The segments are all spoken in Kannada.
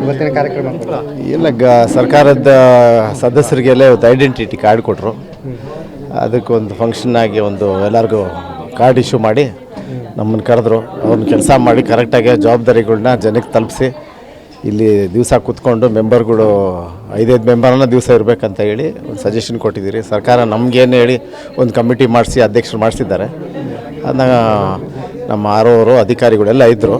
ಇವತ್ತಿನ ಕಾರ್ಯಕ್ರಮ? ಇಲ್ಲ, ಗ, ಸರ್ಕಾರದ ಸದಸ್ಯರಿಗೆಲ್ಲ ಇವತ್ತು ಐಡೆಂಟಿಟಿ ಕಾರ್ಡ್ ಕೊಟ್ಟರು ಅದಕ್ಕೊಂದು ಫಂಕ್ಷನ್ ಆಗಿ ಒಂದು ಎಲ್ಲರಿಗೂ ಕಾರ್ಡ್ ಇಶ್ಯೂ ಮಾಡಿ ನಮ್ಮನ್ನು ಕರೆದ್ರು. ಅವ್ರನ್ನ ಕೆಲಸ ಮಾಡಿ ಕರೆಕ್ಟಾಗಿ ಜವಾಬ್ದಾರಿಗಳನ್ನ ಜನಕ್ಕೆ ತಲುಪಿಸಿ ಇಲ್ಲಿ ದಿವಸ ಕೂತ್ಕೊಂಡು ಮೆಂಬರ್ಗಳು ಐದೈದು ಮೆಂಬರನ್ನ ದಿವಸ ಇರಬೇಕಂತ ಹೇಳಿ ಒಂದು ಸಜೆಷನ್ ಕೊಟ್ಟಿದ್ದೀರಿ. ಸರ್ಕಾರ ನಮಗೇನು ಹೇಳಿ ಒಂದು ಕಮಿಟಿ ಮಾಡಿಸಿ, ಅಧ್ಯಕ್ಷರು ಮಾಡಿಸಿದ್ದಾರೆ. ಅದನ್ನ ನಮ್ಮ ಆರ್ ಅವರು ಅಧಿಕಾರಿಗಳೆಲ್ಲ ಇದ್ದರು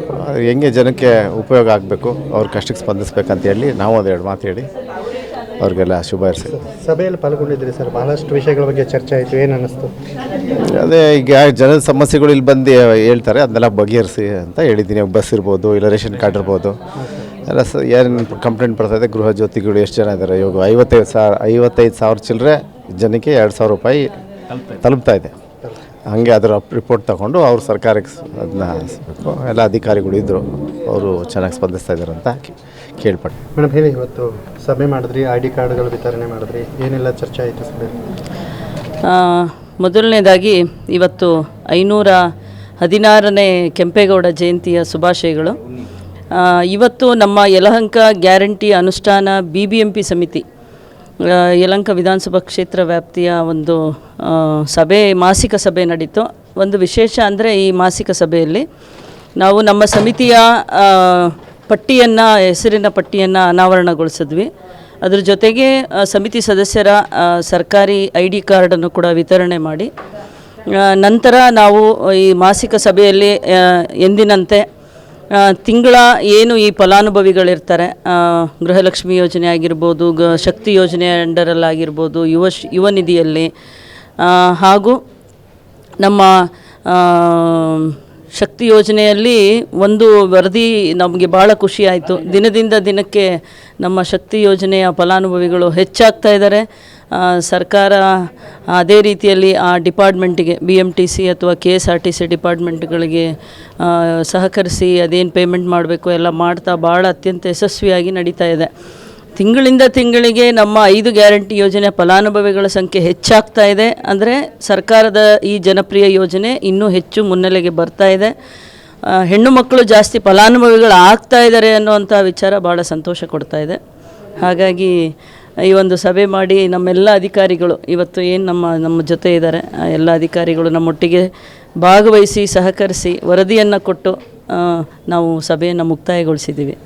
ಹೆಂಗೆ ಜನಕ್ಕೆ ಉಪಯೋಗ ಆಗಬೇಕು ಅವ್ರ ಕಷ್ಟಕ್ಕೆ ಸ್ಪಂದಿಸ್ಬೇಕಂತ ಹೇಳಿ ನಾವು ಒಂದೆರಡು ಮಾತು ಹೇಳಿ ಅವ್ರಿಗೆಲ್ಲ ಶುಭ ಇರಿಸಿ ಸಭೆಯಲ್ಲಿ ಪಾಲ್ಗೊಂಡಿದ್ದೀರಿ ಸರ್ ಬಹಳಷ್ಟು ವಿಷಯಗಳ ಬಗ್ಗೆ ಚರ್ಚೆ ಆಯಿತು ಏನು ಅನ್ನಿಸ್ತು? ಅದೇ ಈಗ ಜನದ ಸಮಸ್ಯೆಗಳು ಇಲ್ಲಿ ಬಂದು ಹೇಳ್ತಾರೆ ಅದನ್ನೆಲ್ಲ ಬಗೆಹರಿಸಿ ಅಂತ ಹೇಳಿದ್ದೀನಿ. ಬಸ್ ಇರ್ಬೋದು ಇಲ್ಲ ರೇಷನ್ ಕಾರ್ಡ್ ಇರ್ಬೋದು. ಎಲ್ಲ ಸ ಏನು ಕಂಪ್ಲೇಂಟ್ ಬರ್ತಾಯಿದೆ ಗೃಹ ಜ್ಯೋತಿಗಳು ಎಷ್ಟು ಜನ ಇದ್ದಾರೆ ಇವಾಗ ಐವತ್ತೈದು ಸಾವಿರ ಐವತ್ತೈದು ಸಾವಿರ ಚಿಲ್ಲರೆ ಜನಕ್ಕೆ ಎರಡು ಸಾವಿರ ರೂಪಾಯಿ ತಲುಪ್ತಾ ಇದೆ. ಹಾಗೆ ಅದರ ರಿಪೋರ್ಟ್ ತಗೊಂಡು ಅವರು ಸರ್ಕಾರಕ್ಕೆ ಸ್- ಅದನ್ನ ಹಾಕಿಸ್ಬೇಕು ಎಲ್ಲ ಅಧಿಕಾರಿಗಳು ಇದ್ದರು ಅವರು ಚೆನ್ನಾಗಿ ಸ್ಪಂದಿಸ್ತಾ ಇದ್ದಾರೆ ಅಂತ ಕೇಳ್ಪಟ್ಟೆ. ಮೇಡಮ್ ಹೇಳಿ ಇವತ್ತು ಸಭೆ ಮಾಡಿದ್ರಿ ಐ ಡಿ ಕಾರ್ಡ್ಗಳು ವಿತರಣೆ ಮಾಡಿದ್ರಿ ಏನೆಲ್ಲ ಚರ್ಚೆ ಆಯಿತು ಸಭೆ? ಆ, ಮೊದಲನೇದಾಗಿ ಇವತ್ತು ಐನೂರ ಹದಿನಾರನೇ ಕೆಂಪೇಗೌಡ ಜಯಂತಿಯ ಶುಭಾಶಯಗಳು. ಆ, ಇವತ್ತು ನಮ್ಮ ಯಲಹಂಕ ಗ್ಯಾರಂಟಿ ಅನುಷ್ಠಾನ ಬಿ ಬಿ ಎಂ ಪಿ ಸಮಿತಿ ಆ, ಯಲಹಂಕ ವಿಧಾನಸಭಾ ಕ್ಷೇತ್ರ ವ್ಯಾಪ್ತಿಯ ಒಂದು ಸಭೆ ಮಾಸಿಕ ಸಭೆ ನಡೀತು. ಒಂದು ವಿಶೇಷ ಅಂದರೆ ಈ ಮಾಸಿಕ ಸಭೆಯಲ್ಲಿ ನಾವು ನಮ್ಮ ಸಮಿತಿಯ ಪಟ್ಟಿಯನ್ನು ಹೆಸರಿನ ಪಟ್ಟಿಯನ್ನು ಅನಾವರಣಗೊಳಿಸಿದ್ವಿ. ಅದರ ಜೊತೆಗೆ ಸಮಿತಿ ಸದಸ್ಯರ ಸರ್ಕಾರಿ ಐ ಡಿ ಕಾರ್ಡನ್ನು ಕೂಡ ವಿತರಣೆ ಮಾಡಿ. ನಂತರ ನಾವು ಈ ಮಾಸಿಕ ಸಭೆಯಲ್ಲಿ ಎಂದಿನಂತೆ ತಿಂಗಳ ಏನು ಈ ಫಲಾನುಭವಿಗಳಿರ್ತಾರೆ? ಗೃಹಲಕ್ಷ್ಮಿ ಯೋಜನೆ ಆಗಿರ್ಬೋದು, ಗ, ಶಕ್ತಿ ಯೋಜನೆ ಅಂಡರಲ್ಲಾಗಿರ್ಬೋದು, ಯುವ ಯುವ ನಿಧಿಯಲ್ಲಿ. ಹಾಗೂ ನಮ್ಮ ಶಕ್ತಿ ಯೋಜನೆಯಲ್ಲಿ ಒಂದು ವರದಿ ನಮಗೆ ಭಾಳ ಖುಷಿ ಆಯಿತು. ದಿನದಿಂದ ದಿನಕ್ಕೆ ನಮ್ಮ ಶಕ್ತಿ ಯೋಜನೆಯ ಫಲಾನುಭವಿಗಳು ಹೆಚ್ಚಾಗ್ತಾ ಇದ್ದಾರೆ. ಸರ್ಕಾರ ಅದೇ ರೀತಿಯಲ್ಲಿ ಆ ಡಿಪಾರ್ಟ್ಮೆಂಟಿಗೆ ಬಿ ಎಂ ಟಿ ಸಿ ಅಥವಾ K S R T C ಡಿಪಾರ್ಟ್ಮೆಂಟ್ಗಳಿಗೆ ಸಹಕರಿಸಿ ಅದೇನು ಪೇಮೆಂಟ್ ಮಾಡಬೇಕು ಎಲ್ಲ ಮಾಡ್ತಾ ಭಾಳ ಅತ್ಯಂತ ಯಶಸ್ವಿಯಾಗಿ ನಡೀತಾ ಇದೆ. ತಿಂಗಳಿಂದ ತಿಂಗಳಿಗೆ ನಮ್ಮ ಐದು ಗ್ಯಾರಂಟಿ ಯೋಜನೆ ಫಲಾನುಭವಿಗಳ ಸಂಖ್ಯೆ ಹೆಚ್ಚಾಗ್ತಾ ಇದೆ. ಅಂದರೆ ಸರ್ಕಾರದ ಈ ಜನಪ್ರಿಯ ಯೋಜನೆ ಇನ್ನೂ ಹೆಚ್ಚು ಮುನ್ನೆಲೆಗೆ ಬರ್ತಾ ಇದೆ. ಹೆಣ್ಣು ಮಕ್ಕಳು ಜಾಸ್ತಿ ಫಲಾನುಭವಿಗಳು ಆಗ್ತಾ ಇದ್ದಾರೆ ಅನ್ನುವಂಥ ವಿಚಾರ ಭಾಳ ಸಂತೋಷ ಕೊಡ್ತಾ ಇದೆ. ಹಾಗಾಗಿ ಈ ಒಂದು ಸಭೆ ಮಾಡಿ ನಮ್ಮೆಲ್ಲ ಅಧಿಕಾರಿಗಳು, ಇವತ್ತು ಏನು ನಮ್ಮ ನಮ್ಮ ಜೊತೆ ಇದ್ದಾರೆ ಎಲ್ಲ ಅಧಿಕಾರಿಗಳು ನಮ್ಮೊಟ್ಟಿಗೆ ಭಾಗವಹಿಸಿ, ಸಹಕರಿಸಿ ವರದಿಯನ್ನು ಕೊಟ್ಟು ನಾವು ಸಭೆಯನ್ನು ಮುಕ್ತಾಯಗೊಳಿಸಿದ್ದೀವಿ.